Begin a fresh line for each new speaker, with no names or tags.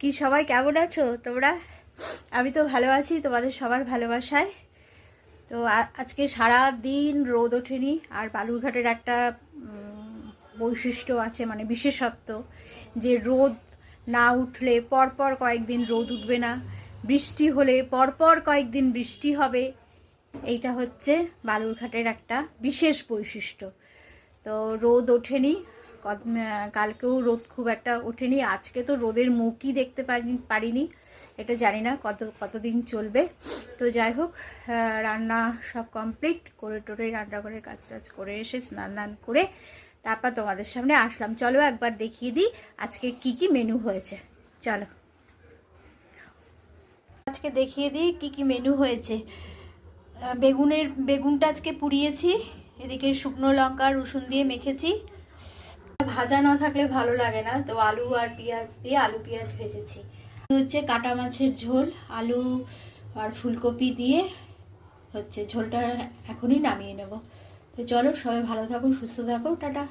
কি, সবাই কেমন আছো তোমরা? আমি তো ভালো আছি, তোমাদের সবার ভালোবাসায়। তো আজকে সারা দিন রোদ ওঠেনি, আর বালুরঘাটের একটা বৈশিষ্ট্য আছে মানে বিশেষত্ব, যে রোদ না উঠলে পরপর কয়েকদিন রোদ উঠবে না, বৃষ্টি হলে পরপর কয়েকদিন বৃষ্টি হবে, এইটা হচ্ছে বালুরঘাটের একটা বিশেষ বৈশিষ্ট্য। তো রোদ ওঠেনি কালকেও রোদ খুব একটা ওঠেনি। আজকে তো রোদের মুখই দেখতে পারিনি পারিনি। এটা জানি না কত, কতদিন চলবে। তো যাই হোক রান্না সব কমপ্লিট করে টোরে রান্না করে কাজ টাজ করে এসে স্নান টান করে তারপর তোমাদের সামনে আসলাম। চলো একবার দেখিয়ে দিই আজকে কি কি মেনু হয়েছে। চলো। আজকে দেখিয়ে দিই কি কি মেনু হয়েছে। বেগুনের, বেগুনটা আজকে পুড়িয়েছি। এদিকে শুকনো লঙ্কা, রসুন দিয়ে মেখেছি। ভাজা না থাকলে ভালো লাগে না। তো আলু আর পেঁয়াজ দিয়ে আলু পেঁয়াজ ভেজেছি। হচ্ছে কাটা মাছের ঝোল। আলু আর ফুলকপি দিয়ে হচ্ছে ঝোলটা এখনই নামিয়ে নেব। তো চলো সবাই ভালো থাকো সুস্থ থাকো টাটা।